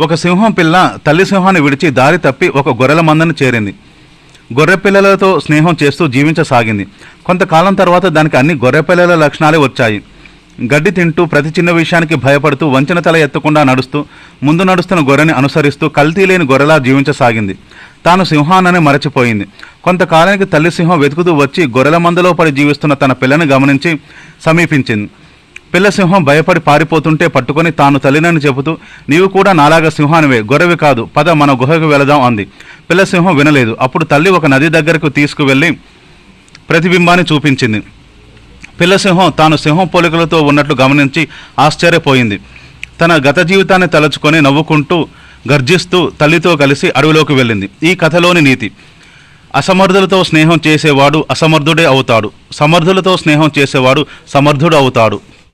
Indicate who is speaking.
Speaker 1: ఒక సింహం పిల్ల తల్లి సింహాన్ని విడిచి దారి తప్పి ఒక గొర్రెల మందను చేరింది. గొర్రె పిల్లలతో స్నేహం చేస్తూ జీవించసాగింది. కొంతకాలం తర్వాత దానికి అన్ని గొర్రె పిల్లల లక్షణాలే వచ్చాయి. గడ్డి తింటూ ప్రతి చిన్న విషయానికి భయపడుతూ వంచన తల ఎత్తకుండా నడుస్తూ ముందు నడుస్తున్న గొర్రెని అనుసరిస్తూ కల్తీ లేని గొర్రెలా జీవించసాగింది. తాను సింహానని మరచిపోయింది. కొంతకాలానికి తల్లి సింహం వెతుకుతూ వచ్చి గొర్రెల మందలో పడి జీవిస్తున్న తన పిల్లని గమనించి సమీపించింది. పిల్లసింహం భయపడి పారిపోతుంటే పట్టుకొని తాను తల్లినని చెబుతూ నీవు కూడా నాలాగా సింహానివే గొర్రెవి కాదు పద మన గుహకు వెళదాం అంది. పిల్లసింహం వినలేదు. అప్పుడు తల్లి ఒక నది దగ్గరకు తీసుకువెళ్ళి ప్రతిబింబాన్ని చూపించింది. పిల్లసింహం తాను సింహం పోలికలతో ఉన్నట్లు గమనించి ఆశ్చర్యపోయింది. తన గత జీవితాన్ని తలుచుకొని నవ్వుకుంటూ గర్జిస్తూ తల్లితో కలిసి అడవిలోకి వెళ్ళింది. ఈ కథలోని నీతి. అసమర్థులతో స్నేహం చేసేవాడు అసమర్థుడే అవుతాడు. సమర్థులతో స్నేహం చేసేవాడు సమర్థుడు అవుతాడు.